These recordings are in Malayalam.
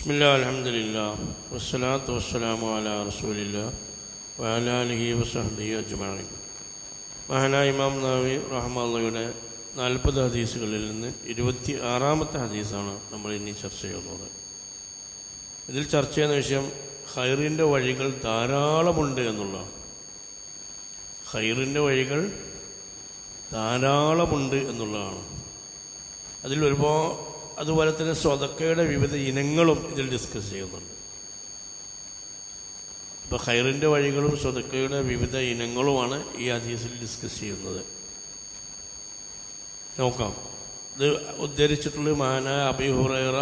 بسم الله الحمد لله والصلاة والسلام على رسول الله وعلى آله وصحبه أجمعين മഹാനായ ഇമാം നവി റഹ്മുള്ളയുടെ നാൽപ്പത് ഹദീസുകളിൽ നിന്ന് ഇരുപത്തി ആറാമത്തെ ഹദീസാണ് നമ്മൾ ഇനി ചർച്ച ചെയ്യുന്നത് ഇതിൽ ചർച്ച ചെയ്യുന്ന വിഷയം ഹൈറിൻ്റെ വഴികൾ ധാരാളമുണ്ട് എന്നുള്ളതാണ് ഹൈറിൻ്റെ വഴികൾ ധാരാളമുണ്ട് എന്നുള്ളതാണ് അതിൽ ഒരുപാട് അതുപോലെ തന്നെ സ്വതക്കയുടെ വിവിധ ഇനങ്ങളും ഇതിൽ ഡിസ്കസ് ചെയ്യുന്നുണ്ട്. ഇപ്പോൾ ഹൈറിന്റെ വഴികളും സ്വതക്കയുടെ വിവിധ ഇനങ്ങളുമാണ് ഈ ഹദീസിൽ ഡിസ്കസ് ചെയ്യുന്നത്. നോക്കാം. ഇത് ഉദ്ധരിച്ചിട്ടുള്ള മഹാനായ അബി ഹുറൈറ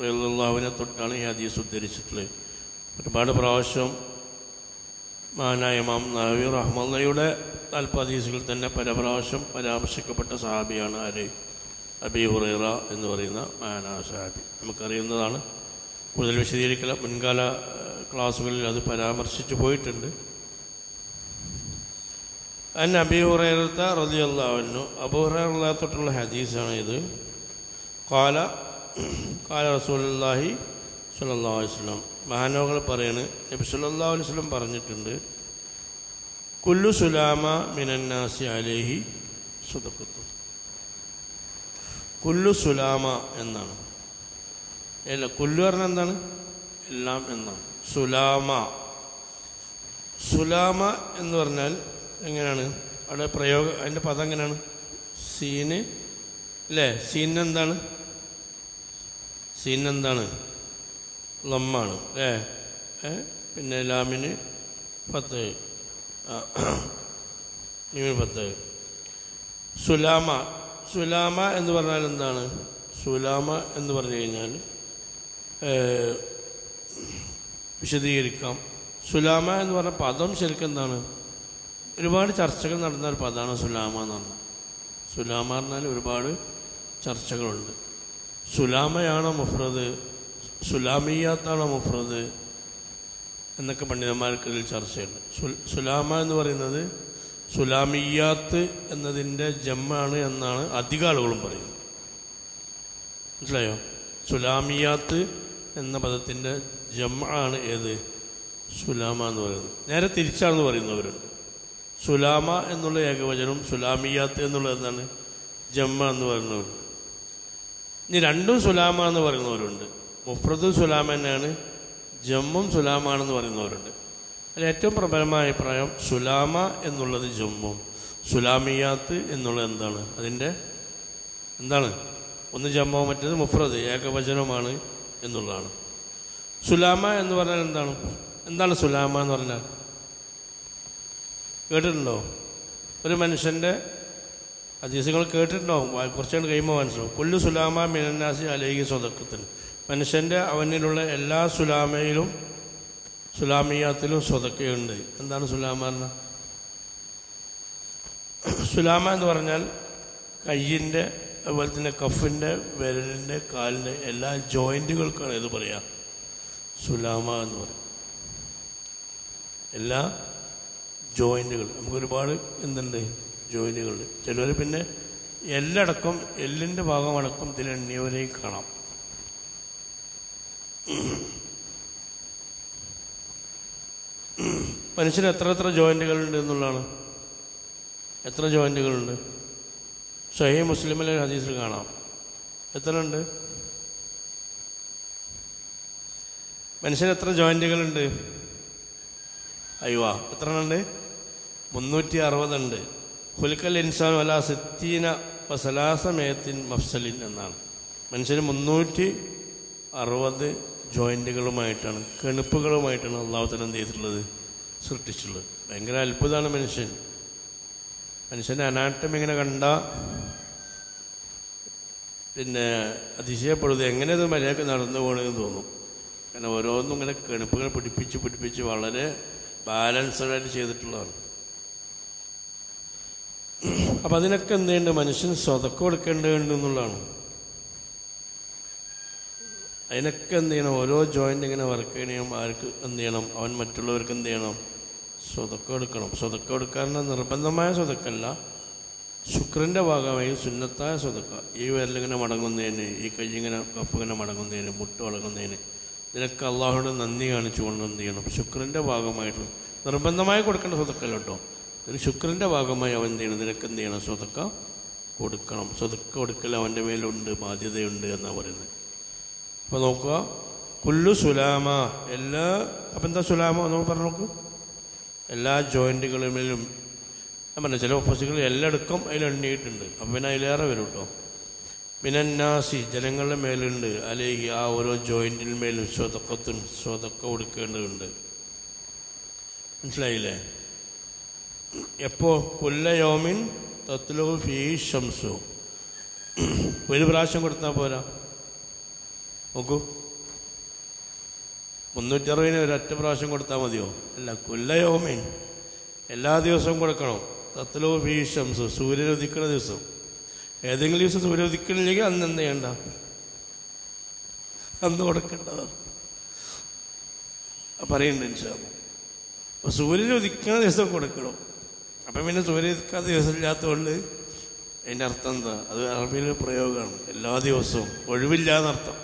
റഹ്ലാവിനെ തൊട്ടാണ് ഈ ഹദീസ് ഉദ്ധരിച്ചിട്ടുള്ളത്. ഒരുപാട് പ്രാവശ്യം മഹാനായ ഇമാം നവി റഹ്മയുടെ ഹദീസുകൾ തന്നെ പല പ്രാവശ്യം പരാമർശിക്കപ്പെട്ട സഹാബിയാണ് ആര്? അബി ഹുറൈറ എന്ന് പറയുന്ന മാനാസാബി നമുക്കറിയുന്നതാണ് കൂടുതൽ വിശദീകരിക്കല. മുൻകാല ക്ലാസ്സുകളിൽ അത് പരാമർശിച്ചു പോയിട്ടുണ്ട്. അൻ അബി ഹുറൈറത്ത റതി അള്ളാഹുന്നു അബു ഹുറൈറ തൊട്ടുള്ള ഹദീസാണ് ഇത്. കാല കാല റസൂലി സുല്ലാ വസ്ലം മഹാനോകൾ പറയാണ് നബി അലൈഹി വസല്ലം പറഞ്ഞിട്ടുണ്ട് കുല്ലു സുലാമ മിനന്നാസി അലേഹി സുദഖത്തു കുല്ലു സുലാമ എന്നാണ്. അല്ല കുല്ലു പറഞ്ഞ എന്താണ്? എല്ലാം എന്നാണ്. സുലാമ. സുലാമ എന്ന് പറഞ്ഞാൽ എങ്ങനെയാണ്? അവിടെ പ്രയോഗം അതിന്റെ പദം എങ്ങനെയാണ്? സീന് അല്ലേ? സീനെന്താണ് സീനെന്താണ് ലമ്മാണ് അല്ലേ? പിന്നെ ലാമിന് പത്ത്. ആ, മീമിന് പത്ത്. സുലാമ. സുലാമ എന്ന് പറഞ്ഞാൽ എന്താണ്? സുലാമ എന്ന് പറഞ്ഞു കഴിഞ്ഞാൽ വിശദീകരിക്കാം. സുലാമ എന്ന് പറഞ്ഞ പദം ശരിക്കും എന്താണ്? ഒരുപാട് ചർച്ചകൾ നടന്ന ഒരു പദമാണ് സുലാമ എന്ന് പറഞ്ഞത് സുലാമ പറഞ്ഞാൽ ഒരുപാട് ചർച്ചകളുണ്ട്. സുലാമയാണോ മുഫ്രദ്? സുലാമിയാത്താണോ മുഫ്രദ്? എന്നൊക്കെ പണ്ഡിതന്മാർക്കിടയിൽ ചർച്ചയുണ്ട്. സുലാമ എന്ന് പറയുന്നത് സുലാമിയാത്ത് എന്നതിന്റെ ജമ്മാണ് എന്നാണ് അധിക ആളുകളും പറയുന്നത്. മനസ്സിലായോ? സുലാമിയാത്ത് എന്ന പദത്തിന്റെ ജമ്മാണ് ഏത്? സുലാമ എന്ന് പറയുന്നത്. നേരെ തിരിച്ചാണെന്ന് പറയുന്നവരുണ്ട് സുലാമ എന്നുള്ള ഏകവചനം സുലാമിയാത്ത് എന്നുള്ളത് എന്താണ്? ജമ്മ എന്ന് പറയുന്നവരുണ്ട്. ഇനി രണ്ടും സുലാമ എന്ന് പറയുന്നവരുണ്ട്. മുഫ്രദും സുലാമ തന്നെയാണ്. ജമ്മും സുലാമാണെന്ന് പറയുന്നവരുണ്ട്. അതിൽ ഏറ്റവും പ്രബലമായ അഭിപ്രായം സുലാമ എന്നുള്ളത് ജമ്മും. സുലാമിയാത്ത് എന്നുള്ളത് എന്താണ്? അതിന്റെ എന്താണ്? ഒന്ന് ജമ്മോ മറ്റേത് മുഫ്രദ് ഏകവചനമാണ് എന്നുള്ളതാണ്. സുലാമ എന്ന് പറഞ്ഞാൽ എന്താണ്? എന്താണ് സുലാമ എന്ന് പറഞ്ഞാൽ? കേട്ടിട്ടുണ്ടോ? ഒരു മനുഷ്യന്റെ ഹദീസുകൾ കേട്ടിട്ടുണ്ടോ? കുറച്ചു കുറച്ചുകൂടെ കഴിയുമ്പോൾ മനസ്സിലാവും. കൊല്ലു സുലാമ മിനന്നാസി അലേഹി സ്വതക്കത്തിൽ മനുഷ്യന്റെ അവനിലുള്ള എല്ലാ സുലാമയിലും സുലാമിയാത്തിലും സ്വതക്കയുണ്ട്. എന്താണ് സുലാമ എന്ന്? സുലാമ എന്ന് പറഞ്ഞാൽ കയ്യിന്റെ അതുപോലെ തന്നെ കഫിന്റെ വിരലിന്റെ കാലിന്റെ എല്ലാ ജോയിന്റുകൾക്കാണ് ഇത് പറയുക സുലാമ എന്ന് പറയും. എല്ലാ ജോയിന്റുകൾ. നമുക്ക് ഒരുപാട് എന്തുണ്ട്? ജോയിന്റുകൾ. ചിലർ പിന്നെ എല്ലടക്കം എല്ലിന്റെ ഭാഗമടക്കം ഇതിലെണ്ണിയവരെയും കാണാം. മനുഷ്യന് എത്ര എത്ര ജോയിന്റുകളുണ്ട് എന്നുള്ളതാണ്. എത്ര ജോയിന്റുകളുണ്ട് സ്വഹി മുസ്ലിമിലെ ഹദീസിൽ കാണാം. എത്ര ഉണ്ട്? മനുഷ്യന് എത്ര ജോയിന്റുകളുണ്ട് അയ്യോ എത്ര ഉണ്ട് മുന്നൂറ്റി അറുപതുണ്ട് ഹുൽക്കൽ ഇൻസാൻ അല്ല സിത്തീന വസലാസമേത്തിൻ മഫ്സലിൻ എന്നാണ്. മനുഷ്യന് മുന്നൂറ്റി അറുപത് ജോയിന്റുകളുമായിട്ടാണ് കെണുപ്പുകളുമായിട്ടാണ് അള്ളാഹുത്തലം ചെയ്തിട്ടുള്ളത്? സൃഷ്ടിച്ചിട്ടുള്ളത് ഭയങ്കര അത്ഭുതമാണ് മനുഷ്യൻ. മനുഷ്യന്റെ അനാട്ടം ഇങ്ങനെ കണ്ട പിന്നെ അതിശയപ്പെടുന്നത് എങ്ങനെ ഇത് മര്യാദയ്ക്ക് നടന്നു പോകണമെന്ന് തോന്നും. അങ്ങനെ ഓരോന്നും ഇങ്ങനെ കെണുപ്പുകൾ പിടിപ്പിച്ച് പിടിപ്പിച്ച് വളരെ ബാലൻസ്ഡായിട്ട് ചെയ്തിട്ടുള്ളതാണ്. അപ്പം അതിനൊക്കെ എന്ത് ചെയ്യേണ്ടത്? മനുഷ്യന് സ്വതക്കം കൊടുക്കേണ്ടതുണ്ട് എന്നുള്ളതാണ്. അതിനൊക്കെ എന്ത് ചെയ്യണം? ഓരോ ജോയിന്റ് ഇങ്ങനെ വർക്ക് ചെയ്യണം. ആർക്ക് എന്ത് ചെയ്യണം? അവൻ മറ്റുള്ളവർക്ക് എന്ത് ചെയ്യണം? സ്വതക്കം എടുക്കണം. സ്വതക്കം എടുക്കാനുള്ള നിർബന്ധമായ സ്വതക്കല്ല. ശുക്രന്റെ ഭാഗമായി സുന്നത്തായ സ്വതക്ക. ഈ വിരലിങ്ങനെ മടങ്ങുന്നതിന് ഈ കൈ ഇങ്ങനെ കപ്പ് ഇങ്ങനെ മടങ്ങുന്നതിന് മുട്ട് വളങ്ങുന്നതിന് ഇതിനൊക്കെ അള്ളാഹുടെ നന്ദി കാണിച്ചുകൊണ്ട് എന്ത് ചെയ്യണം? ശുക്രന്റെ ഭാഗമായിട്ട് നിർബന്ധമായി കൊടുക്കേണ്ട സ്വതക്കല്ല കേട്ടോ. ഇതിന് ശുക്രന്റെ ഭാഗമായി അവൻ എന്ത് ചെയ്യണം? നിനക്ക് എന്ത് ചെയ്യണം? സ്വതക്ക കൊടുക്കണം. സ്വതക്ക കൊടുക്കൽ അവന്റെ മേലുണ്ട് ബാധ്യതയുണ്ട് എന്നാണ് പറയുന്നത്. അപ്പോൾ നോക്കുക. കുല്ലു സുലാമ. എല്ലാ അപ്പം എന്താ സുലാമ നമ്മൾ പറഞ്ഞു നോക്കൂ. എല്ലാ ജോയിന്റുകളിലും ഞാൻ പറഞ്ഞു ചില ഓഫീസുകളിൽ എല്ലായിടക്കും അതിൽ എണ്ണിയിട്ടുണ്ട്. അപ്പം പിന്നെ അതിലേറെ വരും കേട്ടോ മിനന്നാസി ജനങ്ങളുടെ മേലുണ്ട്. അല്ലെങ്കിൽ ആ ഓരോ ജോയിന്റിന് മേലും സ്വതക്കത്തും സ്വതക്ക കൊടുക്കേണ്ടതുണ്ട്. മനസ്സിലായില്ലേ? എപ്പോ? കൊല്ലയോമിൻ തത്ലോ ഫീ ഷംസു ഒരു പ്രാവശ്യം കൊടുത്താൽ പോരാ. നോക്കൂ. മുന്നൂറ്ററുപതിന് ഒരൊറ്റ പ്രാവശ്യം കൊടുത്താൽ മതിയോ? അല്ല കൊല്ലയോമിൻ എല്ലാ ദിവസവും കൊടുക്കണം. തത്ലോ ഭീഷം സൂര്യൻ ഉദിക്കുന്ന ദിവസം. ഏതെങ്കിലും ദിവസം സൂര്യൻ ഉദിക്കണില്ലെങ്കിൽ അന്ന് എന്ത് ചെയ്യണ്ട? അന്ന് കൊടുക്കേണ്ടതാണ്. പറയുന്നുണ്ട് ഇൻഷാല്ല അപ്പോൾ സൂര്യൻ ഉദിക്കുന്ന ദിവസം കൊടുക്കണം. അപ്പം പിന്നെ സൂര്യൻ ഉദിക്കാത്ത ദിവസം ഇല്ലാത്തതുകൊണ്ട് അതിന്റെ അർത്ഥം എന്താ? അത് അറബിയിലെ പ്രയോഗമാണ്. എല്ലാ ദിവസവും ഒഴിവില്ല എന്നർത്ഥം.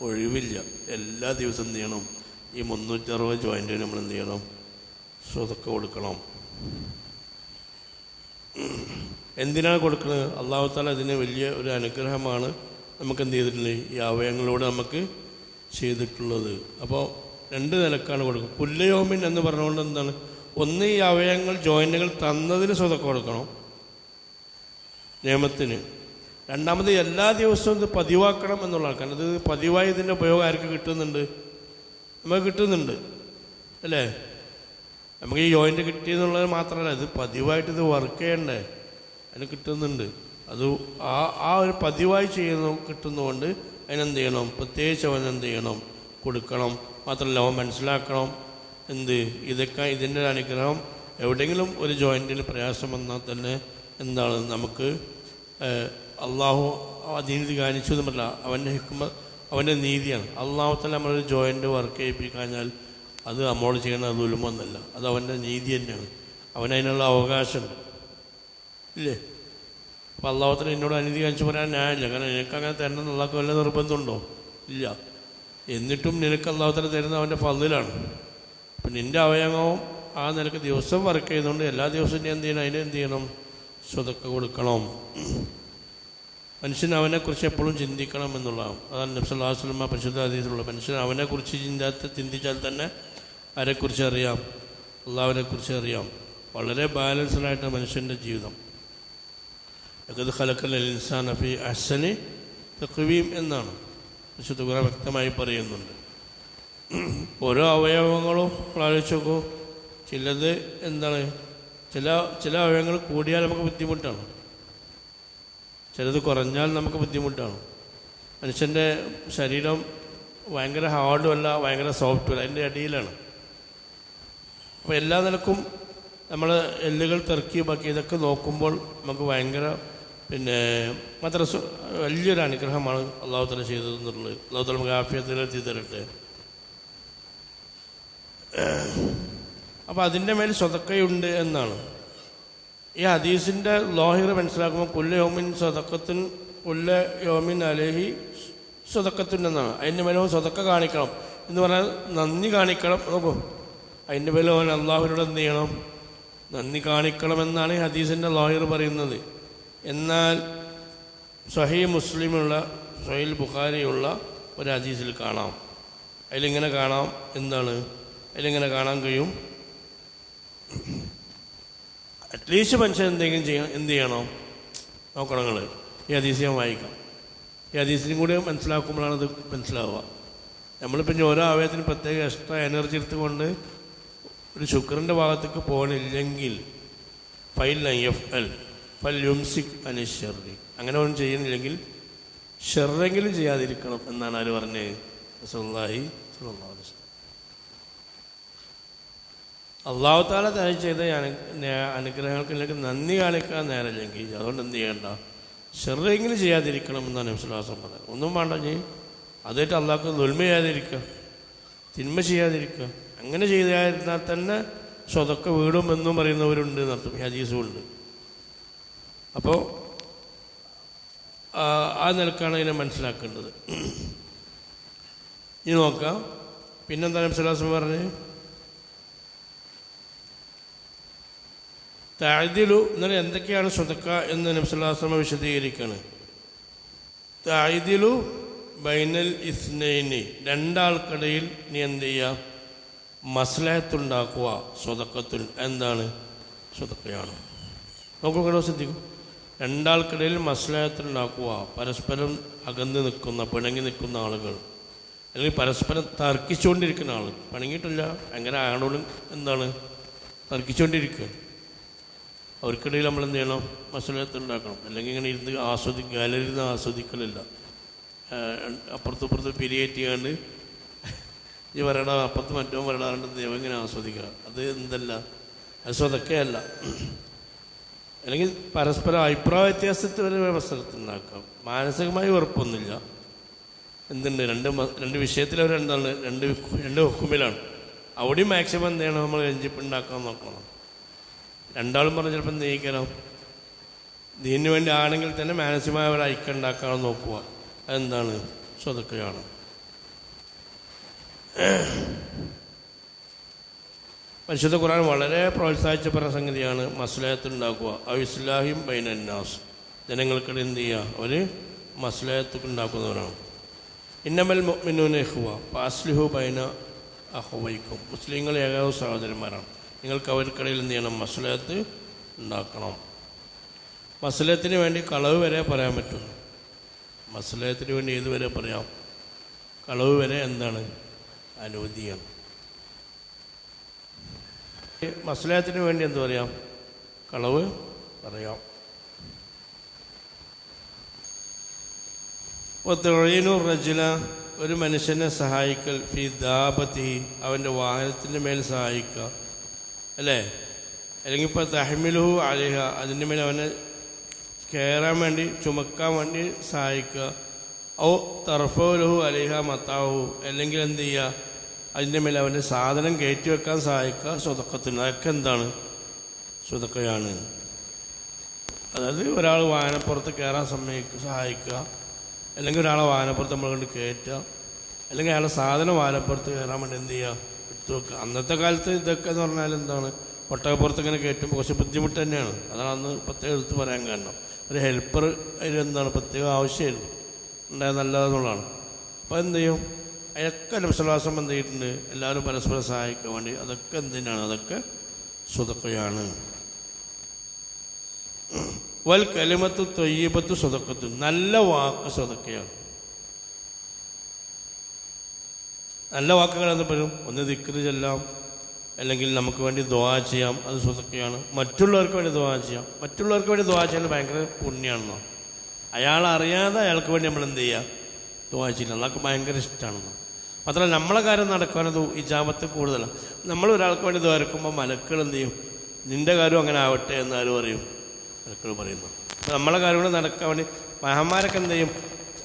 ഒഴിവില്ല. എല്ലാ ദിവസവും ചെയ്യണം? ഈ മുന്നൂറ്റി അറുപത് ജോയിന്റിന് നമ്മൾ എന്ത് ചെയ്യണം? സ്വതൊക്കെ കൊടുക്കണം. എന്തിനാണ് കൊടുക്കുന്നത് അള്ളാഹുത്താൽ അതിന് വലിയ ഒരു അനുഗ്രഹമാണ് നമുക്ക് എന്ത് ചെയ്തിട്ടുള്ളത്? ഈ അവയവങ്ങളോട് നമുക്ക് ചെയ്തിട്ടുള്ളത്. അപ്പോൾ രണ്ട് നിലക്കാണ് കൊടുക്കുക. പുല്ലയോമിൻ എന്ന് പറഞ്ഞുകൊണ്ട് എന്താണ്? ഒന്ന് ഈ അവയവങ്ങൾ ജോയിന്റുകൾ തന്നതിന് സ്വതക്ക കൊടുക്കണം. നിയമത്തിന്. രണ്ടാമത് എല്ലാ ദിവസവും ഇത് പതിവാക്കണം എന്നുള്ളതാണ് കാരണം ഇത് പതിവായി ഇതിന്റെ ഉപയോഗം ആർക്ക് കിട്ടുന്നുണ്ട്? നമുക്ക് കിട്ടുന്നുണ്ട്. അല്ലേ? നമുക്ക് ഈ ജോയിന്റ് കിട്ടിയെന്നുള്ളത് മാത്രമല്ല ഇത് പതിവായിട്ട് ഇത് വർക്ക് ചെയ്യണ്ടേ? അതിന് കിട്ടുന്നുണ്ട്. അത് ആ ആ ഒരു പതിവായി ചെയ്യുന്ന കിട്ടുന്നതുകൊണ്ട് അതിനെന്ത് ചെയ്യണം പ്രത്യേകിച്ച് അവൻ എന്ത് ചെയ്യണം കൊടുക്കണം. മാത്രമല്ല അവൻ മനസ്സിലാക്കണം. എന്ത്? ഇതൊക്കെ ഇതിന്റെ ഒരു അനുഗ്രഹം. എവിടെയെങ്കിലും ഒരു ജോയിന്റിൽ പ്രയാസം വന്നാൽ തന്നെ എന്താണ്? നമുക്ക് അള്ളാഹു അതിനീതി കാണിച്ചു എന്നല്ല അവന്റെ ഹിക്മ അവന്റെ നീതിയാണ്. അള്ളാഹുത്തല നമ്മളൊരു ജോയിന്റ് വർക്ക് ചെയ്യിപ്പിക്കഴിഞ്ഞാൽ അത് നമ്മോട് ചെയ്യണ ദുലുമൊന്നല്ല അത് അവന്റെ നീതി തന്നെയാണ്. അവനതിനുള്ള അവകാശമുണ്ട്. ഇല്ലേ? അപ്പോൾ അള്ളാഹുത്തല എന്നോട് അനീതി കാണിച്ചു പറയാൻ ന്യായമില്ല കാരണം നിനക്ക് അങ്ങനെ തരണം എന്നുള്ളതൊക്കെ വല്ല നിർബന്ധമുണ്ടോ? ഇല്ല. എന്നിട്ടും നിനക്ക് അള്ളാഹുത്തല തരുന്ന അവന്റെ ഫതിലാണ്. അപ്പം നിന്റെ അവയവവും ആ നിനക്ക് ദിവസം വർക്ക് ചെയ്തുകൊണ്ട് എല്ലാ ദിവസവും നീ എന്ത് ചെയ്യണം? അതിന് എന്ത് ചെയ്യണം? സ്വതക്ക കൊടുക്കണം. മനുഷ്യൻ അവനെക്കുറിച്ച് എപ്പോഴും ചിന്തിക്കണം എന്നുള്ളതാണ്. അതാണ് നബ്സല്ലാസ്ലമ പരിശുദ്ധ അതീതിലുള്ള മനുഷ്യൻ അവനെക്കുറിച്ച് ചിന്താത്ത ചിന്തിച്ചാൽ തന്നെ ആരെക്കുറിച്ച് അറിയാം. അള്ളാഹുവിനെക്കുറിച്ച് അറിയാം. വളരെ ബാലൻസ്ഡായിട്ട് മനുഷ്യന്റെ ജീവിതം. ലഖത് ഖലഖൽ ഇൻസാൻ അഫി അഹ്സനി തഖ്വീം എന്നാണ്. വിശുദ്ധ ഖുർആൻ വ്യക്തമായി പറയുന്നുണ്ട്. ഓരോ അവയവങ്ങളും ആലോചിച്ച് നോക്കൂ. ചിലത് എന്താണ്? ചില ചില അവയവങ്ങൾ കൂടിയാൽ നമുക്ക് ബുദ്ധിമുട്ടാണ്. ചിലത് കുറഞ്ഞാൽ നമുക്ക് ബുദ്ധിമുട്ടാണ്. മനുഷ്യന്റെ ശരീരം ഭയങ്കര ഹാർഡും അല്ല ഭയങ്കര സോഫ്റ്റും അതിന്റെ ഇടയിലാണ് അപ്പോൾ എല്ലാ നിലക്കും നമ്മൾ എല്ലുകൾ തെറുക്കിയുമാക്കി ഇതൊക്കെ നോക്കുമ്പോൾ നമുക്ക് ഭയങ്കര പിന്നെ മദ്രസ വലിയൊരു അനുഗ്രഹമാണ് അള്ളാഹുത്തല ചെയ്തത് എന്നുള്ളത് അള്ളാഹുത്തല തല നമുക്ക് ആഫിയത്തിലെത്തി തരട്ടെ. അപ്പോൾ അതിന്റെ മേൽ സ്വതക്കയുണ്ട് എന്നാണ്. ഈ ഹദീസിന്റെ ലോഹിർ മനസ്സിലാക്കുമ്പോൾ കുല്ല യോമിൻ സ്വതക്കത്തിൻ കുല്ല യോമിൻ അലഹി സ്വതക്കത്തിൻ എന്നാണ്. അതിന്റെ മേലെ സ്വതക്ക കാണിക്കണം. എന്ന് പറഞ്ഞാൽ നന്ദി കാണിക്കണം. നോക്കൂ. അതിന്റെ മേലെ അവൻ അള്ളാഹുവിനോട് എന്ത് ചെയ്യണം? നന്ദി കാണിക്കണമെന്നാണ് ഈ ഹദീസിന്റെ ലോയർ പറയുന്നത്. എന്നാൽ സഹി മുസ്ലിമുള്ള സഹീൽ ബുഖാരിയുള്ള ഒരു ഹദീസിൽ കാണാം. അതിലിങ്ങനെ കാണാം? എന്താണ്? അതിലിങ്ങനെ കാണാൻ കഴിയും? അറ്റ്ലീസ്റ്റ് മനുഷ്യൻ എന്തെങ്കിലും ചെയ്യണം എന്ത് ചെയ്യണം? നോക്കണം നിങ്ങൾ ഈ ഹദീസ് ഞാൻ വായിക്കാം. ഈ ഹദീസിനും കൂടി മനസ്സിലാക്കുമ്പോഴാണ് അത് മനസ്സിലാവുക. നമ്മളിപ്പോൾ ഇനി ഓരോ അവയവത്തിന് പ്രത്യേക എക്സ്ട്രാ എനർജി എടുത്തുകൊണ്ട് ഒരു ശുക്രന്റെ ഭാഗത്തേക്ക് പോകണില്ലെങ്കിൽ ഫൈൽ എഫ് എൽ ഫൽ യുംസിക് ഷെറി അങ്ങനെ ഒന്നും ചെയ്യുന്നില്ലെങ്കിൽ ഷെറെങ്കിലും ചെയ്യാതിരിക്കണം എന്നാണ് അവർ പറഞ്ഞത്? റസൂലുള്ളാഹി സ്വല്ലല്ലാഹു അലൈഹി വസല്ലം. അള്ളാഹു താല തന്നെ ചെയ്ത അനുഗ്രഹങ്ങൾക്ക് നേ- നന്ദി കാണിക്കാൻ നേരമില്ലെങ്കിൽ അതുകൊണ്ട് എന്ത് ചെയ്യണ്ട? ഷെറെങ്കിലും ചെയ്യാതിരിക്കണം എന്നാണ് വിശ്വാസം പറഞ്ഞത്. ഒന്നും വേണ്ട ചെയ്യും അതായിട്ട് അള്ളാഹ്ക്ക് ദുൽമ ചെയ്യാതിരിക്കുക. തിന്മ ചെയ്യാതിരിക്കുക. അങ്ങനെ ചെയ്തായിരുന്നാൽ തന്നെ സ്വതൊക്കെ വീടും എന്നും പറയുന്നവരുണ്ട് നടത്തും ഹജീസുമുണ്ട് അപ്പോൾ ആ നിലക്കാണ് ഇതിനെ മനസ്സിലാക്കേണ്ടത്. ഇനി നോക്കാം. പിന്നെന്താണ് വിശ്വാസം പറഞ്ഞ് താഴ്തിലു എന്നാൽ എന്തൊക്കെയാണ് സ്വതക്ക എന്ന് നബ്സലാസ്ലമ വിശദീകരിക്കുകയാണ് താഴ്തിലു ബൈനൽ ഇസ്നൈനി രണ്ടാൾക്കിടയിൽ നീ എന്ത് ചെയ്യുക മസ്ലഹത്തുണ്ടാക്കുക സ്വതക്കത്തിൽ. എന്താണ്? സ്വതക്കയാണ്. നോക്കുക ശ്രദ്ധിക്കും. രണ്ടാൾക്കിടയിൽ മസ്ലഹത്തുണ്ടാക്കുക പരസ്പരം അകന്ന് നിൽക്കുന്ന പിണങ്ങി നിൽക്കുന്ന ആളുകൾ. അല്ലെങ്കിൽ പരസ്പരം തർക്കിച്ചുകൊണ്ടിരിക്കുന്ന ആൾ പിണങ്ങിയിട്ടില്ല അങ്ങനെ ആണോളും എന്താണ്? തർക്കിച്ചുകൊണ്ടിരിക്കുകയാണ് അവർക്കിടയിൽ നമ്മൾ എന്ത് ചെയ്യണം? മസലത്ത് ഉണ്ടാക്കണം. അല്ലെങ്കിൽ ഇങ്ങനെ ഇരുന്ന് ആസ്വദി ഗാലറിയിൽ നിന്ന് ആസ്വദിക്കലില്ല. ഏഹ് അപ്പുറത്തും ഇപ്പുറത്തും പിരിയേറ്റ് ചെയ്യാണ്ട് ഈ പറയണ അപ്പുറത്ത് മറ്റോ പറയണാറുണ്ട് ദൈവം ഇങ്ങനെ ആസ്വദിക്കുക. അത് എന്തല്ല? അത് സ്വതക്കെയല്ല. അല്ലെങ്കിൽ പരസ്പരം അഭിപ്രായ വ്യത്യാസത്തിൽ വരെ മത്സരത്തിനുണ്ടാക്കാം മാനസികമായി ഉറപ്പൊന്നുമില്ല. എന്തുണ്ട്? രണ്ട് രണ്ട് വിഷയത്തിൽ അവർ എന്താണ് രണ്ട് രണ്ട് ഹുക്കുമിലാണ് അവിടെയും മാക്സിമം എന്ത് ചെയ്യണം? നമ്മൾ രഞ്ജിപ്പ് ഉണ്ടാക്കാൻ നോക്കണം. രണ്ടാളും പറഞ്ഞ് ചിലപ്പോൾ നീക്കണം നീന് വേണ്ടി ആണെങ്കിൽ തന്നെ മാനസികമായ ഒരു ഐക്യം ഉണ്ടാക്കാൻ നോക്കുക. അതെന്താണ്? സ്വതക്കയാണ് പരിശുദ്ധ ഖുർആൻ വളരെ പ്രോത്സാഹിച്ച പറഞ്ഞ സംഗതിയാണ് മസ്ലഹത്ത് ഉണ്ടാക്കുക. ആ ഇസ്ലാഹിം ബൈനന്നാസ് ജനങ്ങൾക്കിടെ എന്ത് ചെയ്യുക? അവർ മസ്ലഹത്ത് ഉണ്ടാക്കുന്നവരാണ്. ഇന്നമൽ മിന്നൂന് ഹുവ പാസ്ലിഹു ബൈന അഹുവൈക്കും മുസ്ലിങ്ങൾ ഏകാവ് സഹോദരന്മാരാണ്. നിങ്ങൾക്ക് അവർക്കിടയിൽ എന്ത് ചെയ്യണം? മസലത്ത് ഉണ്ടാക്കണം. മസലത്തിന് വേണ്ടി കളവ് വരെ പറയാൻ പറ്റും. മസലത്തിന് വേണ്ടി ഏത് വരെ പറയാം? കളവ് വരെ എന്താണ്? അനുവദിയാണ് മസലത്തിന് വേണ്ടി എന്ത് പറയാം? കളവ് പറയാം. റജില ഒരു മനുഷ്യനെ സഹായിക്കൽ ഫി ദാപത്തി അവന്റെ വാഹനത്തിന്റെ മേൽ സഹായിക്കുക. അല്ലേ? അല്ലെങ്കിൽ ഇപ്പോൾ തഹമിലുഹു അലിഹ അതിന്റെ മേലെ അവനെ കയറാൻ വേണ്ടി ചുമക്കാൻ വേണ്ടി സഹായിക്കുക. ഓ തർഫോലഹു അലിഹ മത്താവു അല്ലെങ്കിൽ എന്ത് ചെയ്യുക? അതിന്റെ മേലെ അവന്റെ സാധനം കയറ്റി വെക്കാൻ സഹായിക്കുക. സ്വതക്കത്തിന്. അതൊക്കെ എന്താണ്? സ്വതക്കയാണ്. അതായത് ഒരാൾ വാഹനപ്പുറത്ത് കയറാൻ സമ്മതിക്കുക സഹായിക്കുക. അല്ലെങ്കിൽ ഒരാളെ വാഹനപ്പുറത്ത് നമ്മൾ കൊണ്ട് കയറ്റുക. അല്ലെങ്കിൽ അയാളെ സാധനം വാഹനപ്പുറത്ത് കയറാൻ വേണ്ടി എന്ത് ചെയ്യുക? വെക്കുക അന്നത്തെ കാലത്ത് ഇതൊക്കെ എന്ന് പറഞ്ഞാൽ എന്താണ്? ഒട്ടകപ്പുറത്ത് ഇങ്ങനെ കയറ്റും കുറച്ച് ബുദ്ധിമുട്ട് തന്നെയാണ്. അതാണ് അന്ന് പ്രത്യേകം എടുത്ത് പറയാൻ കാരണം. ഒരു ഹെൽപ്പർ അതിൽ എന്താണ് പ്രത്യേകം ആവശ്യമായിരുന്നു. ഉണ്ടായ നല്ലതെന്നുള്ളതാണ്. അപ്പോൾ എന്ത് ചെയ്യും? അതൊക്കെ ലംസലാസം എന്ത് ചെയ്തിട്ടുണ്ട്? എല്ലാവരും പരസ്പരം സഹായിക്കാൻ വേണ്ടി അതൊക്കെ എന്തിനാണ് അതൊക്കെ സ്വതക്കയാണ്. വൽ കലിമത്ത് തൊയ്യബത്ത് സ്വതക്കത്ത്. നല്ല വാക്ക് സ്വതക്കയാണ്. നല്ല വാക്കുകൾ എന്ന് പറയും ഒന്ന് ദിക്റ് ചെല്ലാം അല്ലെങ്കിൽ നമുക്ക് വേണ്ടി ദ്വാ ചെയ്യാം അത് സ്വതക്കയാണ് മറ്റുള്ളവർക്ക് വേണ്ടി ദ്വാ ചെയ്യാം. മറ്റുള്ളവർക്ക് വേണ്ടി ദ്വാ ചെയ്യാൻ ഭയങ്കര പുണ്യമാണെന്നോ അയാൾ അറിയാതെ അയാൾക്ക് വേണ്ടി നമ്മൾ എന്ത് ചെയ്യുക ദ്വാ ചെയ്യില്ല അതൊക്കെ ഭയങ്കര ഇഷ്ടമാണെന്നോ മാത്രമല്ല നമ്മളെ കാര്യം നടക്കാനത് ഇജാമത്ത് കൂടുതലാണ് നമ്മൾ ഒരാൾക്ക് വേണ്ടി ദ്വാരക്കുമ്പോൾ മലക്കൾ എന്ത് ചെയ്യും? നിന്റെ കാര്യം അങ്ങനെ ആവട്ടെ എന്ന് ആരും പറയും? മലക്കൾ പറയുന്നു. നമ്മളെ കാര്യം കൂടെ നടക്കാൻ വേണ്ടി മഹന്മാരൊക്കെ എന്ത് ചെയ്യും?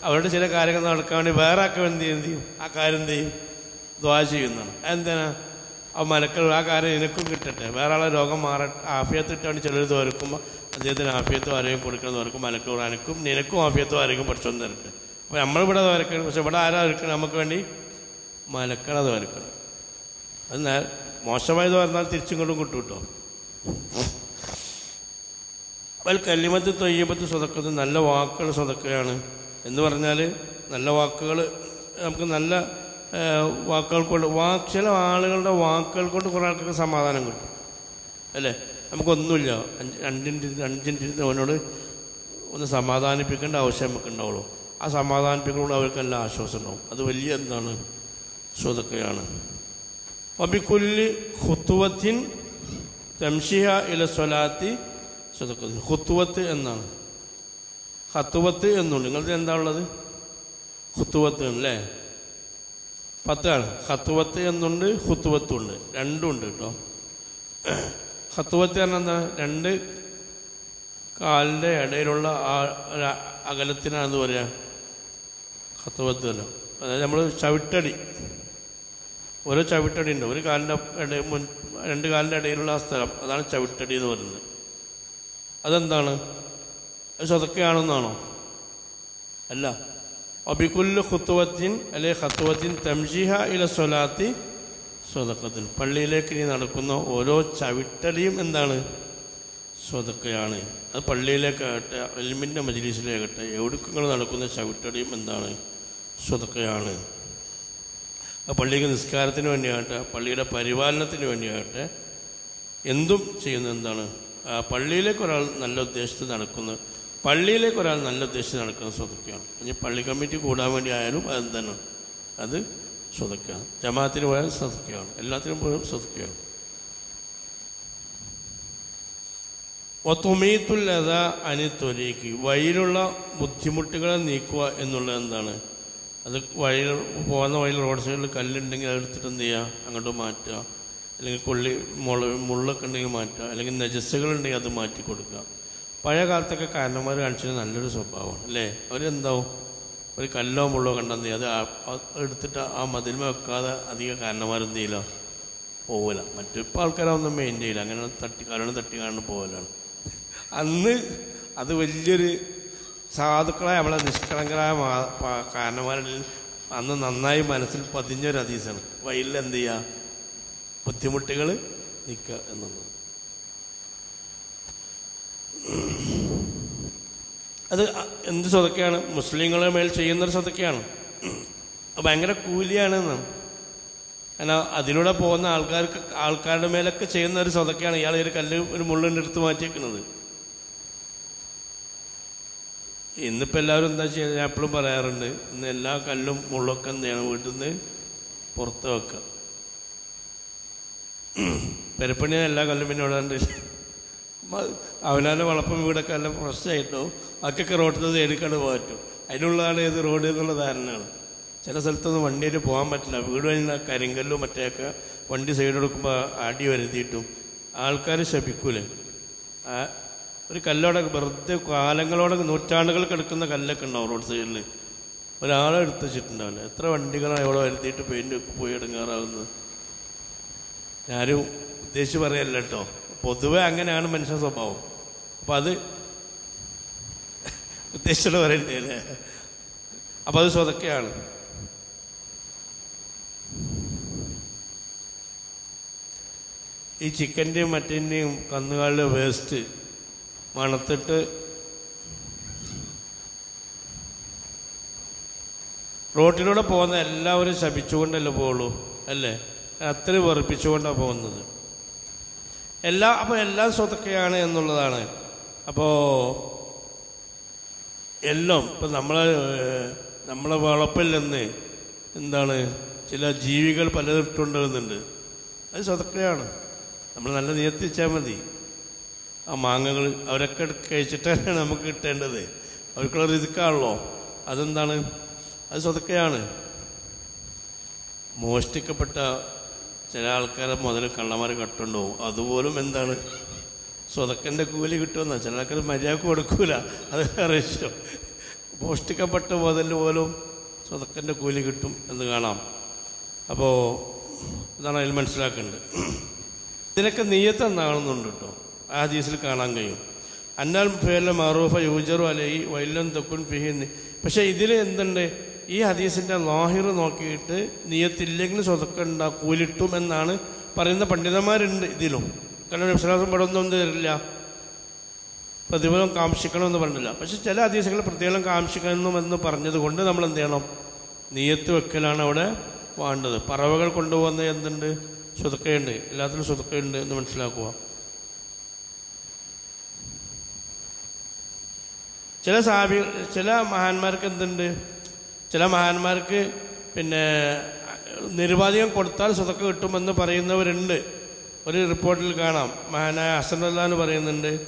അവരുടെ ചില കാര്യങ്ങൾ നടക്കാൻ വേണ്ടി വേറെ ആൾക്ക് എന്ത് ചെയ്യും? ആ കാര്യം എന്ത് ചെയ്യും? ദ്വാ ചെയ്യുന്നതാണ് എന്തിനാ? ആ മലക്കൾ ആ കാര്യം എനിക്കും കിട്ടട്ടെ. വേറെ ആളെ രോഗം മാറട്ടെ ആഫിയത്ത് ഇട്ടാണ് ചിലർ തോർക്കുമ്പോൾ അദ്ദേഹത്തിന് ആഫിയത്ത് ആരോഗ്യം കൊടുക്കണം തോർക്കും മലക്കൾ അനക്കും നിനക്കും ആഫിയത്തും ആരോഗ്യം പഠിച്ചോന്ന് തരട്ടെ. അപ്പോൾ നമ്മളിവിടെ തോരക്കണം പക്ഷെ ഇവിടെ ആരാ ഒരുക്കണം നമുക്ക് വേണ്ടി മലക്കള തോരക്കണം അത് മോശമായി തോർന്നാൽ തിരിച്ചിങ്ങോട്ടും കിട്ടും കേട്ടോ. വൽ കല്ലിമത്ത് തൊയ്യപ്പത്ത് സ്വതക്കത്ത് നല്ല വാക്കുകൾ സ്വതക്കുകയാണ്. എന്ന് പറഞ്ഞാൽ നല്ല വാക്കുകൾ നമുക്ക് നല്ല വാക്കുകൾ കൊണ്ട് വാക്ക് ചില ആളുകളുടെ വാക്കുകൾ കൊണ്ട് കുറേ ആൾക്കാർക്ക് സമാധാനം കിട്ടും. അല്ലേ? നമുക്കൊന്നുമില്ല. രണ്ടിന്റെ അഞ്ചിന്റെ അവനോട് ഒന്ന് സമാധാനിപ്പിക്കേണ്ട ആവശ്യം നമുക്ക് ഉണ്ടാവുള്ളൂ. ആ സമാധാനിപ്പിക്കുന്നതുകൊണ്ട് അവർക്ക് ആശ്വാസം ഉണ്ടാവും. അത് വലിയ എന്താണ്? സ്വതക്കയാണ്. വബിക്കുല്ലി ഹുത്തുവത്തിൻ തംഷിഹ ഇല സ്വലാത്തി സ്വതക്കത്ത് ഹുത്തുവത്ത് എന്നാണ്. ഹത്തുവത്ത് എന്നുണ്ട്. നിങ്ങളുടെ എന്താ ഉള്ളത്? ഹുത്തുവത്ത് അല്ലേ? പത്താണ്. ഹത്തുവത്ത് എന്നുണ്ട് ഹുത്തുവത്തും ഉണ്ട് രണ്ടും ഉണ്ട് കേട്ടോ ഹത്തുവത്ത് പറഞ്ഞാൽ രണ്ട് കാലിന്റെ ഇടയിലുള്ള ആ അകലത്തിനാണെന്ന് പറയുക ഹത്തുവത്ത് അല്ല അതായത് നമ്മൾ ചവിട്ടടി. ഓരോ ചവിട്ടടി ഉണ്ട്. ഒരു കാലിന്റെ ഇട മുൻ രണ്ട് കാലിന്റെ ഇടയിലുള്ള ആ സ്ഥലം. അതാണ് ചവിട്ടടി എന്ന് പറയുന്നത്. അതെന്താണ്? അത് സ്വതക്കയാണെന്നാണോ അല്ല. ഒബിക്കുല്ല് ഖുത്തുവത്തിൻ അല്ലെ ഖത്തുവത്തിൻ തംജിഹ ഇല സ്വലാത്തി സ്വതക്കത്തിൽ പള്ളിയിലേക്ക് ഇനി നടക്കുന്ന ഓരോ ചവിട്ടലിയും എന്താണ്? സ്വതക്കയാണ്. അത് പള്ളിയിലേക്കാകട്ടെ എൽമിന്റെ മജ്ലിസിലേക്കട്ടെ എവിടുക്കങ്ങൾ നടക്കുന്ന ചവിട്ടടിയും എന്താണ്? സ്വതക്കയാണ്. പള്ളിക്ക് നിസ്കാരത്തിന് വേണ്ടിയാകട്ടെ പള്ളിയുടെ പരിപാലനത്തിന് വേണ്ടിയാകട്ടെ എന്തും ചെയ്യുന്ന എന്താണ്? പള്ളിയിലേക്ക് ഒരാൾ നല്ല ഉദ്ദേശത്തിൽ നടക്കുന്നു. പള്ളിയിലേക്ക് ഒരാൾ നല്ല ഉദ്ദേശം നടക്കുന്ന സ്വതക്കുകയാണ് ഇനി പള്ളി കമ്മിറ്റി കൂടാൻ വേണ്ടി ആയാലും അത് തന്നെ. അത് സ്വതക്കുകയാണ് ജമാഅത്തിന് പോയാൽ സ്വതക്കുകയാണ് എല്ലാത്തിനും പോയാൽ സ്വതക്കയാണ്. ഒത്തുമീത്തുല്ലത അനിത്തൊലിക്ക്. വഴിയിലുള്ള ബുദ്ധിമുട്ടുകളെ നീക്കുക എന്നുള്ളത് എന്താണ്? അത് വഴിയിൽ പോകുന്ന വഴിയിൽ റോഡ് സൈഡിൽ കല്ലുണ്ടെങ്കിൽ അതെടുത്തിട്ട് എന്ത് ചെയ്യുക? അങ്ങോട്ട് മാറ്റുക. അല്ലെങ്കിൽ കൊള്ളി മുള മുള്ളൊക്കെ ഉണ്ടെങ്കിൽ മാറ്റുക. അല്ലെങ്കിൽ നജസ്സുകളുണ്ടെങ്കിൽ അത് മാറ്റി കൊടുക്കുക പഴയ കാലത്തൊക്കെ കാരണന്മാർ കാണിച്ചത് നല്ലൊരു സ്വഭാവമാണ്. അല്ലേ? അവരെന്താവും? ഒരു കല്ലോ മുള്ളോ കണ്ടെന്ന് അത് എടുത്തിട്ട് ആ മതിൽമ വെക്കാതെ അധികം കാരണന്മാരെന്ത് ചെയ്യില്ല പോവില്ല മറ്റിപ്പോൾ ആൾക്കാരൊന്നും മെയിൻ ചെയ്യില്ല. അങ്ങനെ തട്ടി കാലാണ് തട്ടി കാണുന്ന പോവലാണ്. അന്ന് അത് വലിയൊരു സാധുക്കളായ നമ്മളെ നിഷ്കളങ്കരായ കാരണന്മാരിൽ അന്ന് നന്നായി മനസ്സിൽ പതിഞ്ഞൊരു അതീസാണ് വയലിൽ എന്ത് ചെയ്യുക ബുദ്ധിമുട്ടുകൾ നിൽക്കുക എന്നുള്ളത്. അത് എന്ത് സ്വതക്കെയാണ് മുസ്ലിങ്ങളെ മേൽ ചെയ്യുന്നൊരു സ്വതക്കെയാണ് ഭയങ്കര കൂലിയാണ് എന്നാ അതിലൂടെ പോകുന്ന ആൾക്കാർക്ക് ആൾക്കാരുടെ മേലൊക്കെ ചെയ്യുന്ന ഒരു സ്വതക്കെയാണ് ഇയാൾ ഒരു കല്ല് ഒരു മുള്ളിന്റെ എടുത്ത് മാറ്റിയേക്കുന്നത്. ഇന്നിപ്പോൾ എല്ലാവരും എന്താ ചെയ്യുക ഞാൻ എപ്പോഴും പറയാറുണ്ട് ഇന്ന് എല്ലാ കല്ലും മുള്ളൊക്കെ എന്ത് ചെയ്യണം വീട്ടിൽ നിന്ന് പുറത്ത് വെക്കുക പെരപ്പണിയാണ് എല്ലാ കല്ലും പിന്നെ ഇടാണ്ട് അവനാന്റെ വളപ്പം വീടൊക്കെ എല്ലാം ഫ്രഷായിട്ടോ അക്കൊക്കെ റോഡിൽ നിന്ന് എടുക്കാണ്ട് പോകറ്റു അതിനുള്ളതാണ് ഏത് റോഡ് എന്നുള്ള ധാരണയാണ്. ചില സ്ഥലത്തൊന്നും വണ്ടിയിൽ പോകാൻ പറ്റില്ല. വീട് കഴിഞ്ഞ കരിങ്കല്ലും മറ്റേയൊക്കെ വണ്ടി സൈഡ് കൊടുക്കുമ്പോൾ അടി വരുത്തിയിട്ടും. ആൾക്കാർ ശപിക്കൂലേ. ഒരു കല്ലോടെ വെറുതെ കാലങ്ങളോടെ നൂറ്റാണ്ടുകൾ കിടക്കുന്ന കല്ലൊക്കെ ഉണ്ടാവും റോഡ് സൈഡിൽ ഒരാളെ എടുത്ത് വെച്ചിട്ടുണ്ടാവില്ല. എത്ര വണ്ടികളാണ് ഇവിടെ വരുത്തിയിട്ട് പെയിന്റ് പോയി ഇടങ്ങാറാവുന്നത് ഞാനും ഉദ്ദേശിച്ച് പറയല്ല പൊതുവെ അങ്ങനെയാണ് മനുഷ്യ സ്വഭാവം. അപ്പം അത് ഉദ്ദേശിച്ചുള്ള പറയണ്ടേ അല്ലേ അപ്പം അത് സ്വതക്കെയാണ്. ഈ ചിക്കന്റെയും മറ്റിന്റെയും കന്നുകാലിന്റെ വേസ്റ്റ് മണത്തിട്ട് റോട്ടിലൂടെ പോകുന്ന എല്ലാവരും ശപിച്ചുകൊണ്ടല്ലേ പോകുള്ളൂ അല്ലേ? അത്രയും വെറുപ്പിച്ചുകൊണ്ടാണ് പോകുന്നത്. എല്ലാ അപ്പോൾ എല്ലാം സ്വതക്കെയാണ് എന്നുള്ളതാണ്. അപ്പോൾ എല്ലാം ഇപ്പം നമ്മൾ നമ്മളെ വളപ്പിൽ നിന്ന് എന്താണ് ചില ജീവികൾ പലതും ഇട്ടുകൊണ്ടുവരുന്നുണ്ട് അത് സ്വതക്കെയാണ് നമ്മൾ നല്ല നിയത്തിച്ചാൽ മതി. ആ മാങ്ങകൾ അവരൊക്കെ കഴിച്ചിട്ടാണ് നമുക്ക് കിട്ടേണ്ടത്. അവർക്കുള്ള റിതുക്കാണല്ലോ അതെന്താണ്? അത് സ്വതക്കെയാണ് മോഷ്ടിക്കപ്പെട്ട ചില ആൾക്കാരെ മുതൽ കള്ളന്മാർ കട്ടുണ്ടാവും. അതുപോലും എന്താണ്? സ്വതക്കന്റെ കൂലി കിട്ടുമെന്ന. ചില ആൾക്കാർ മര്യാദ കൊടുക്കൂല. അത് ഇഷ്ടം മോഷ്ടിക്കപ്പെട്ട മുതൽ പോലും സ്വതക്കന്റെ കൂലി കിട്ടും എന്ന് കാണാം. അപ്പോൾ ഇതാണ് അതിൽ മനസ്സിലാക്കേണ്ടത്. ഇതിനൊക്കെ നീയത്ത് എന്നാണെന്നുണ്ട് കേട്ടോ. ആ ഹദീസിൽ കാണാൻ കഴിയും. അന്നാൽ ഫേല മറൂഫ യൂജറു അലൈ വൈലം തൊക്കുൻ ഫിഹിന്ന് പക്ഷേ ഇതിൽ എന്തുണ്ട്? ഈ ഹദീസിന്റെ ലാഹിർ നോക്കിയിട്ട് നീയത്തില്ലെങ്കിൽ സ്വതക്കണ്ട കൂലിട്ടും എന്നാണ് പറയുന്ന പണ്ഡിതന്മാരുണ്ട് ഇതിലും. കാരണം വിശ്വാസം പടമൊന്നും തരില്ല. പ്രതിഫലം കാംക്ഷിക്കണമെന്ന് പറഞ്ഞില്ല. പക്ഷെ ചില ഹദീസുകൾ പ്രത്യേകം കാംക്ഷിക്കണമെന്ന് പറഞ്ഞതുകൊണ്ട് പറഞ്ഞത് കൊണ്ട് നമ്മൾ എന്ത് ചെയ്യണം? നീയത്ത് വെക്കലാണ് അവിടെ വേണ്ടത്. പറവകൾ കൊണ്ടുപോകുന്ന എന്തുണ്ട്? സ്വതക്കയുണ്ട്. എല്ലാത്തിനും സ്വതക്കയുണ്ട് എന്ന് മനസ്സിലാക്കുക. ചില സാബി ചില മഹാന്മാർക്ക് എന്തുണ്ട്? ചില മഹാന്മാർക്ക് പിന്നെ നിരുപാധികം കൊടുത്താൽ സ്വതക്ക കിട്ടുമെന്ന് പറയുന്നവരുണ്ട്. ഒരു റിപ്പോർട്ടിൽ കാണാം. മഹാനായ ഹസനുല്ലാന്ന് പറയുന്നുണ്ട്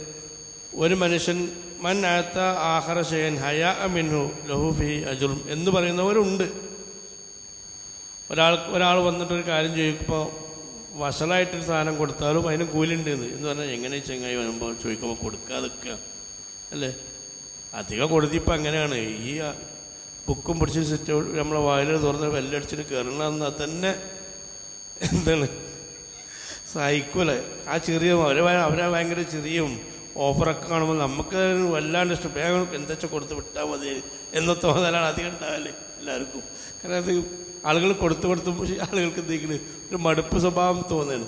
ഒരു മനുഷ്യൻ മൻ ആത്ത ആഹറ ഷെയൻ ഹയാ അമിൻഹു ലഹുഫി അജുറും എന്ന് പറയുന്നവരുണ്ട്. ഒരാൾ ഒരാൾ വന്നിട്ടൊരു കാര്യം ചോദിക്കുമ്പോൾ വഷളായിട്ടൊരു സാധനം കൊടുത്താലും അതിന് കൂലുണ്ട് എന്ന് എന്ന് പറഞ്ഞാൽ എങ്ങനെ ചെങ്ങായി വരുമ്പോൾ ചോദിക്കുമ്പോൾ കൊടുക്കാതിരിക്കുക അല്ലേ? അധികം കൊടുത്തിപ്പോൾ അങ്ങനെയാണ്. ഈ ബുക്കും പിടിച്ച് നമ്മളെ വായിൽ തുറന്ന് വെല്ലടിച്ചിട്ട് കയറണമെന്നാൽ തന്നെ എന്താണ്? സഹിക്കൂല. ആ ചെറിയ അവരെ അവരെ ഭയങ്കര ചെറിയും ഓഫറൊക്കെ കാണുമ്പോൾ നമുക്ക് വല്ലാണ്ട് ഇഷ്ടം. വേഗം എന്താ വെച്ചാൽ കൊടുത്ത് വിട്ടാൽ മതി എന്ന തോന്നലാണ് അധികം ഉണ്ടാവില്ലേ എല്ലാവർക്കും. കാരണം അത് ആളുകൾ കൊടുത്ത് കൊടുത്ത് ആളുകൾക്ക് എന്തെങ്കിലും ഒരു മടുപ്പ് സ്വഭാവം തോന്നുന്നു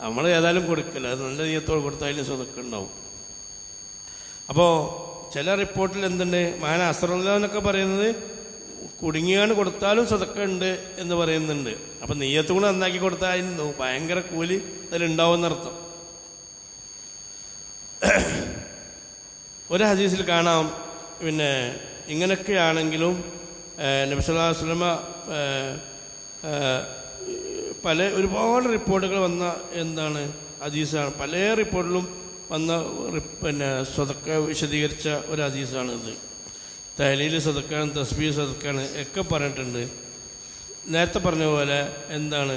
നമ്മൾ ഏതായാലും കൊടുക്കില്ല അത് നല്ല നീയത്തോടെ കൊടുത്താലും സ്വതൊക്കെ ഉണ്ടാവും. അപ്പോൾ ചില റിപ്പോർട്ടിൽ എന്തുണ്ട്? മാന അസറുല്ല എന്നൊക്കെ പറയുന്നത് കുടുങ്ങിയാണ് കൊടുത്താലും സതക്കുണ്ട് എന്ന് പറയുന്നുണ്ട്. അപ്പം നെയ്യത്ത് കൂടെ നന്നാക്കി കൊടുത്താൽ അതിന് ഭയങ്കര കൂലി അതിലുണ്ടാവുമെന്നർത്ഥം ഒരു ഹദീസിൽ കാണാം. പിന്നെ ഇങ്ങനെയൊക്കെയാണെങ്കിലും നബിസ്വല്ലാ വസ്ലമ പല ഒരുപാട് റിപ്പോർട്ടുകൾ വന്ന എന്താണ് ഹദീസാണ്. പല റിപ്പോർട്ടിലും വന്ന പിന്നെ സ്വതക്ക വിശദീകരിച്ച ഒരു ഹദീസാണ് ഇത് തഹലീൽ സദക്കാണ് തസ്ബീ സദക്കാണ് ഒക്കെ പറഞ്ഞിട്ടുണ്ട്. നേരത്തെ പറഞ്ഞ പോലെ എന്താണ്?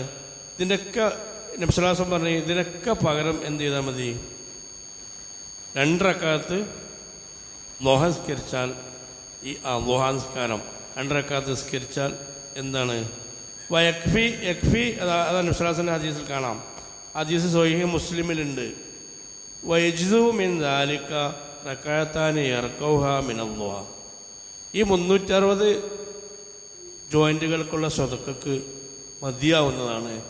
ഇതിന്റെയൊക്കെ നബ്സലാസം പറഞ്ഞ് ഇതിനൊക്കെ പകരം എന്ത് ചെയ്താൽ മതി? രണ്ടരക്കാലത്ത് ലോഹസ്കരിച്ചാൽ ഈ ആ ലോഹാൻസ്കാരം രണ്ടരക്കാലത്ത് സ്കരിച്ചാൽ എന്താണ്? വയക്ഫി യക്ഫി അതാ അതാണ് നബ്സലാസിന്റെ ഹദീസിൽ കാണാം. ഹദീസ് സൊഹീഹ് മുസ്ലിമിലുണ്ട്. വൈജുമിൻ ദാലിക്ക റക്കാത്താനി ഇറക്കൗഹ മിനല്ലോഹ ഈ മുന്നൂറ്ററുപത് ജോയിന്റുകൾക്കുള്ള സ്വതക്കക്ക് മതിയാവുന്നതാണ്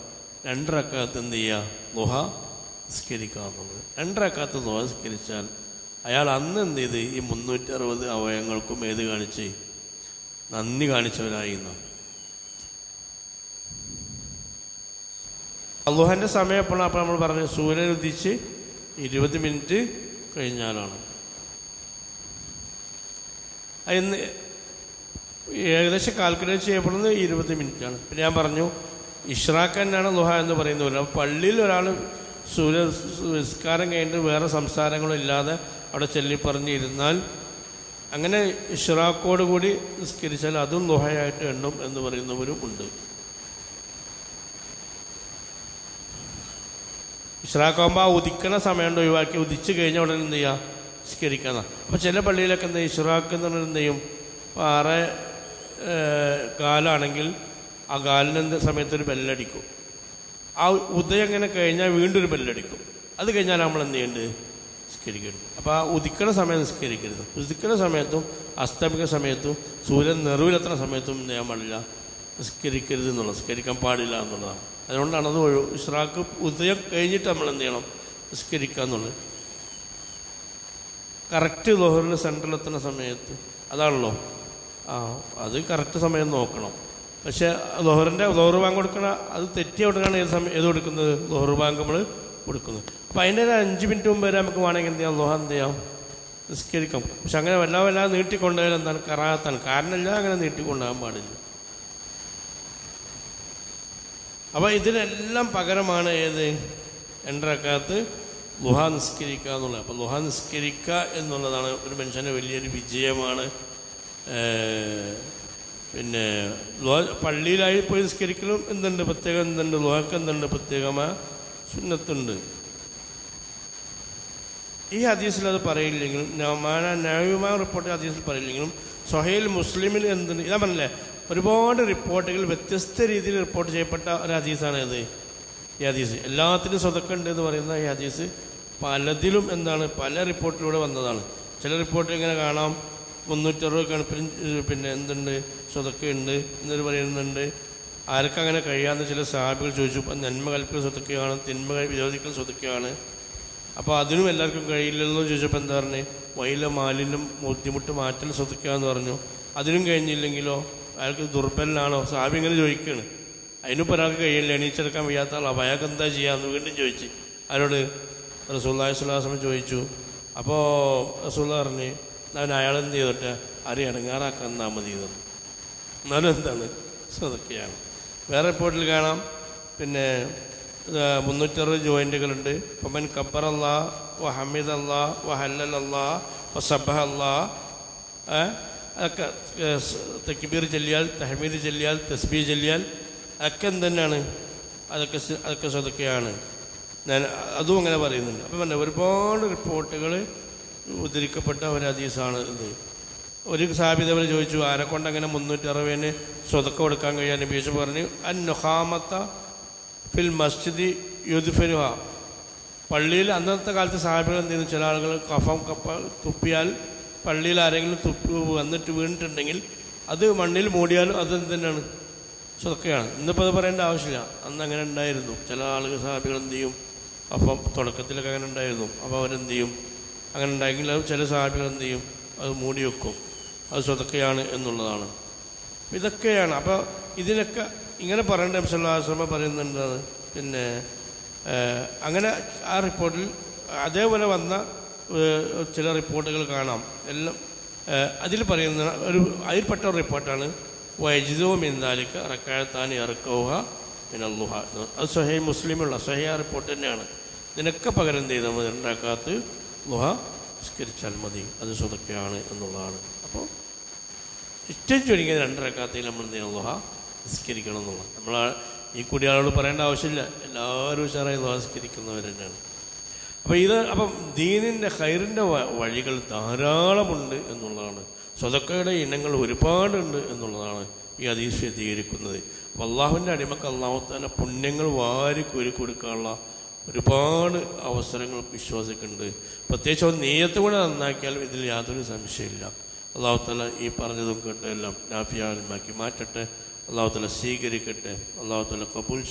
രണ്ടരക്കാലത്ത് എന്ത് ചെയ്യുക ദുഹ നിസ്കരിക്കാവുന്നത്. രണ്ടരക്കാലത്ത് ദുഹ നിസ്കരിച്ചാൽ അയാൾ അന്ന് എന്ത് ചെയ്ത്? ഈ മുന്നൂറ്ററുപത് അവയവങ്ങൾക്കും ഏത് കാണിച്ച്? നന്ദി കാണിച്ചവരായി എന്നാണ് സമയം എപ്പോഴാണ്? അപ്പോൾ നമ്മൾ പറഞ്ഞു സൂര്യൻ ഉദിച്ച് ഇരുപത് മിനിറ്റ് കഴിഞ്ഞാലാണ്. എന്ന് ഏകദേശം കാൽക്കുലേറ്റ് ചെയ്യപ്പെടുന്നത് ഇരുപത് മിനിറ്റാണ്. പിന്നെ ഞാൻ പറഞ്ഞു ഇഷ്റാഖ് തന്നെയാണ് ലുഹ എന്ന് പറയുന്നത് അപ്പോൾ പള്ളിയിൽ ഒരാൾ സൂര്യ നിസ്കാരം കഴിഞ്ഞിട്ട് വേറെ സംസാരങ്ങളും അവിടെ ചൊല്ലിപ്പറഞ്ഞിരുന്നാൽ അങ്ങനെ ഇഷ്റാഖോട് കൂടി നിസ്കരിച്ചാൽ അതും ലുഹയായിട്ട് എണ്ണും എന്ന് പറയുന്നവരും ഉണ്ട്. ഇഷ്റാഖാകുമ്പോൾ ആ ഉദിക്കണ സമയം കൊണ്ട് ഒഴിവാക്കി ഉദിച്ചു കഴിഞ്ഞാൽ ഉടനെ എന്ത് ചെയ്യുക നിസ്കരിക്കുന്ന അപ്പോൾ ചില പള്ളിയിലൊക്കെ എന്ത് ഇഷ്റാഖ് എന്ന് പറഞ്ഞാൽ എന്ത് ചെയ്യും ആറ് കാലാണെങ്കിൽ ആ കാലിനെന്ത സമയത്തൊരു ബെല്ലടിക്കും. ആ ഉദയം ഇങ്ങനെ കഴിഞ്ഞാൽ വീണ്ടും ഒരു ബെല്ലടിക്കും. അത് കഴിഞ്ഞാൽ നമ്മൾ എന്ത് ചെയ്യേണ്ടത് നിസ്കരിക്കരുത്. അപ്പോൾ ആ ഉദിക്കണ സമയം നിസ്കരിക്കരുത്. ഉദിക്കണ സമയത്തും അസ്തമിക്ക സമയത്തും സൂര്യൻ നിറവിലെത്തുന്ന സമയത്തും എന്ത് ചെയ്യാൻ പാടില്ല? നിസ്കരിക്കരുത് എന്നുള്ളത്. നിസ്കരിക്കാൻ പാടില്ല എന്നുള്ളതാണ്. അതുകൊണ്ടാണ് അത് ഇസ്രാക്ക് ഉദയം കഴിഞ്ഞിട്ട് നമ്മൾ എന്ത് ചെയ്യണം? നിസ്കരിക്കുക എന്നുള്ളത് കറക്റ്റ് ലോഹറിന് സെന്ററിലെത്തുന്ന സമയത്ത് അതാണല്ലോ. ആ അത് കറക്റ്റ് സമയം നോക്കണം. പക്ഷേ ലോഹറിന്റെ ലോഹർ ബാങ്ക് കൊടുക്കണ അത് തെറ്റിയ കൊടുക്കണം ഏത് സമയം ഏത് കൊടുക്കുന്നത്? ലോഹർ ബാങ്ക് നമ്മൾ കൊടുക്കുന്നത്. അപ്പോൾ അതിന്റെ ഒരു അഞ്ച് മിനിറ്റ് മുമ്പ് വരെ നമുക്ക് വേണമെങ്കിൽ എന്ത് ചെയ്യാം? ലോഹ എന്ത് ചെയ്യാം? നിസ്കരിക്കാം. പക്ഷെ അങ്ങനെ വല്ലാതെ വല്ലാതെ നീട്ടിക്കൊണ്ടുപോയാൽ എന്താണ്? കറാത്താണ്. കാരണമില്ലാതെ അങ്ങനെ നീട്ടിക്കൊണ്ടുപോകാൻ പാടില്ല. അപ്പോൾ ഇതിനെല്ലാം പകരമാണ് ഏത്? രണ്ടരക്കാലത്ത് ലുഹ നിസ്കരിക്കുക എന്നുള്ളത്. അപ്പോൾ ലുഹ നിസ്കരിക്കുക എന്നുള്ളതാണ് ഒരു മനുഷ്യന്റെ വലിയൊരു വിജയമാണ്. പിന്നെ ലുഹ പള്ളിയിലായി പോയി നിസ്കരിക്കലും എന്തുണ്ട്? പ്രത്യേകം എന്തുണ്ട്? ലുഹക്ക് എന്തുണ്ട്? പ്രത്യേകമായ സുന്നത്തുണ്ട്. ഈ ഹദീസിൽ അത് പറയില്ലെങ്കിലും നമാന നവ്യമായ റിപ്പോർട്ട് ഹദീസിൽ പറയില്ലെങ്കിലും സൊഹൈൽ മുസ്ലിമിൽ എന്തുണ്ട്? ഇതാ പറഞ്ഞില്ലേ ഒരുപാട് റിപ്പോർട്ടുകൾ വ്യത്യസ്ത രീതിയിൽ റിപ്പോർട്ട് ചെയ്യപ്പെട്ട ഒരു ഹദീസാണ് ഇത്. ഈ ഹദീസ് എല്ലാത്തിനും സ്വതക്കുണ്ട് എന്ന് പറയുന്ന ഈ ഹദീസ് പലതിലും എന്താണ് പല റിപ്പോർട്ടിലൂടെ വന്നതാണ്. ചില റിപ്പോർട്ട് ഇങ്ങനെ കാണാം. മുന്നൂറ്ററുപത് കണക്കിന് പിന്നെ എന്തുണ്ട്? സ്വതക്കുണ്ട് എന്നൊരു പറയുന്നുണ്ട്. ആർക്കങ്ങനെ കഴിയാമെന്ന് ചില സാഹിബുകൾ ചോദിച്ചു. ഇപ്പം നന്മ കൽപ്പിക്കൽ സ്വതക്കുകയാണ് തിന്മ വിരോധിക്കൽ സ്വതക്കുകയാണ്. അപ്പോൾ അതിനും എല്ലാവർക്കും കഴിയില്ലല്ലോ ചോദിച്ചപ്പോൾ എന്താ പറഞ്ഞു? വൈല മാലിന്യം ബുദ്ധിമുട്ട് മാറ്റൽ സ്വതക്കുക എന്ന് പറഞ്ഞു. അതിനും കഴിഞ്ഞില്ലെങ്കിലോ? അയാൾക്ക് ദുർബലനാണോ? സാബി ഇങ്ങനെ ചോദിക്കുകയാണ്. അതിനിപ്പോൾ ഒരാൾക്ക് കഴിയില്ല എണീച്ചെടുക്കാൻ വയ്യാത്ത ആളാണ് അയാൾക്ക് എന്താ ചെയ്യാമെന്ന് വീണ്ടും ചോദിച്ചു. ആരോട്? റസൂല്ലാഹി സ്വലാസ്ലം ചോദിച്ചു. അപ്പോൾ റസൂല്ല പറഞ്ഞ് അവൻ അയാൾ എന്ത് ചെയ്തിട്ട്? ആരെയും ഇടങ്ങാറാക്കാൻ എന്നാൽ മതി ചെയ്തത് എന്നാലും എന്താണ്? സ്വതക്കെയാണ് വേറെ റിപ്പോർട്ടിൽ കാണാം. പിന്നെ മുന്നൂറ്ററുപത് ജോയിന്റുകളുണ്ട് ഒമൻ കബ്ബർ അല്ലാ വ ഹമീദ് അല്ലാ വ ഹല്ലൽ അല്ലാ വ സബഹ അല്ലാ? അതൊക്കെ തെക്കിബീർ ചൊല്ലിയാൽ തഹമീദ് ചൊല്ലിയാൽ തസ്ബീ ചൊല്ലിയാൽ അതൊക്കെ തന്നെയാണ്. അതൊക്കെ അതൊക്കെ സ്വതക്കെയാണ്. ഞാൻ അതും അങ്ങനെ പറയുന്നുണ്ട്. അപ്പം പറഞ്ഞ ഒരുപാട് റിപ്പോർട്ടുകൾ ഉദ്ധരിക്കപ്പെട്ട ഒരു ഹദീസാണ് ഇത്. ഒരു സാബിത അവർ ചോദിച്ചു ആരെ അങ്ങനെ മുന്നൂറ്റി അറുപതിന് സ്വതക്ക കൊടുക്കാൻ കഴിയാൻ ബീച്ച് പറഞ്ഞു അൻ നുഹാമത്ത ഫിൽ മസ്ജിദ് യുദ്ഫനുഹ പള്ളിയിൽ അന്നത്തെ കാലത്ത് സാഹിബുകൾ എന്ത് ചെയ്യുന്നു ചില ആളുകൾ കഫം കപ്പ തുപ്പിയാൽ പള്ളിയിൽ ആരെങ്കിലും തുപ്പി വന്നിട്ട് വീണിട്ടുണ്ടെങ്കിൽ അത് മണ്ണിൽ മൂടിയാലും അത് തന്നെയാണ്? സ്വതക്കയാണ് ഇന്നിപ്പോൾ അത് പറയേണ്ട ആവശ്യമില്ല. അന്ന് അങ്ങനെ ഉണ്ടായിരുന്നു. ചില ആളുകൾ സാബികൾ എന്ത് ചെയ്യും? അപ്പം തുടക്കത്തിലൊക്കെ അങ്ങനെ ഉണ്ടായിരുന്നു. അപ്പോൾ അവരെന്ത് ചെയ്യും? അങ്ങനെ ഉണ്ടായെങ്കിൽ അത് ചില സാബികൾ എന്ത് ചെയ്യും? അത് മൂടി വെക്കും. അത് സ്വതക്കെയാണ് എന്നുള്ളതാണ്. ഇതൊക്കെയാണ്. അപ്പോൾ ഇതിനൊക്കെ ഇങ്ങനെ പറയേണ്ട എംസല്ലാശ്രമ പറയുന്നുണ്ടാണ്. പിന്നെ അങ്ങനെ ആ റിപ്പോർട്ടിൽ അതേപോലെ വന്ന ചില റിപ്പോർട്ടുകൾ കാണാം. എല്ലാം അതിൽ പറയുന്ന ഒരു അതിൽപ്പെട്ട റിപ്പോർട്ടാണ് വൈജിതോ മിന്താലിക്ക് റക്കായത്താൻ ഇറക്കവുക. അത് സഹേ മുസ്ലിമുള്ള സഹേ റിപ്പോർട്ട് തന്നെയാണ്. ഇതിനൊക്കെ പകരം എന്ത് ചെയ്താൽ മതി രണ്ടാക്കാത്ത് ലുഹ നിസ്കരിച്ചാൽ മതി. അത് സ്വതക്കെയാണ് എന്നുള്ളതാണ്. അപ്പോൾ ഇഷ്ടം ചുരുങ്ങിയത് രണ്ടരക്കാത്തിൽ നമ്മൾ എന്ത് ചെയ്യണം? ലുഹ നിസ്കരിക്കണം എന്നുള്ളത് നമ്മൾ ഈ കുടിയാളോട് പറയേണ്ട ആവശ്യമില്ല. എല്ലാവരും ഉഷാറായി ലുഹ നിസ്കരിക്കുന്നവർ തന്നെയാണ്. അപ്പോൾ ഇത് അപ്പം ദീനിന്റെ ഹൈറിന്റെ വഴികൾ ധാരാളമുണ്ട് എന്നുള്ളതാണ്. സ്വതക്കയുടെ ഇനങ്ങൾ ഒരുപാടുണ്ട് എന്നുള്ളതാണ് ഈ അതീസ് വിശദീകരിക്കുന്നത്. അപ്പോൾ അള്ളാഹുവിന്റെ അടിമക്ക് അള്ളാഹു തന്നെ പുണ്യങ്ങൾ വാരി കോരി കൊടുക്കാനുള്ള ഒരുപാട് അവസരങ്ങൾ വിശ്വാസിക്കുന്നുണ്ട്. പ്രത്യേകിച്ച് ഒരു നെയ്യത്ത് കൂടെ നന്നാക്കിയാൽ ഇതിൽ യാതൊരു സംശയമില്ല അള്ളാഹു തല ഈ പറഞ്ഞതും കേട്ടെല്ലാം നാഫിയാൽമാക്കി മാറ്റട്ടെ. അള്ളാഹു തല സ്വീകരിക്കട്ടെ. അള്ളാഹു തല കബൂൽ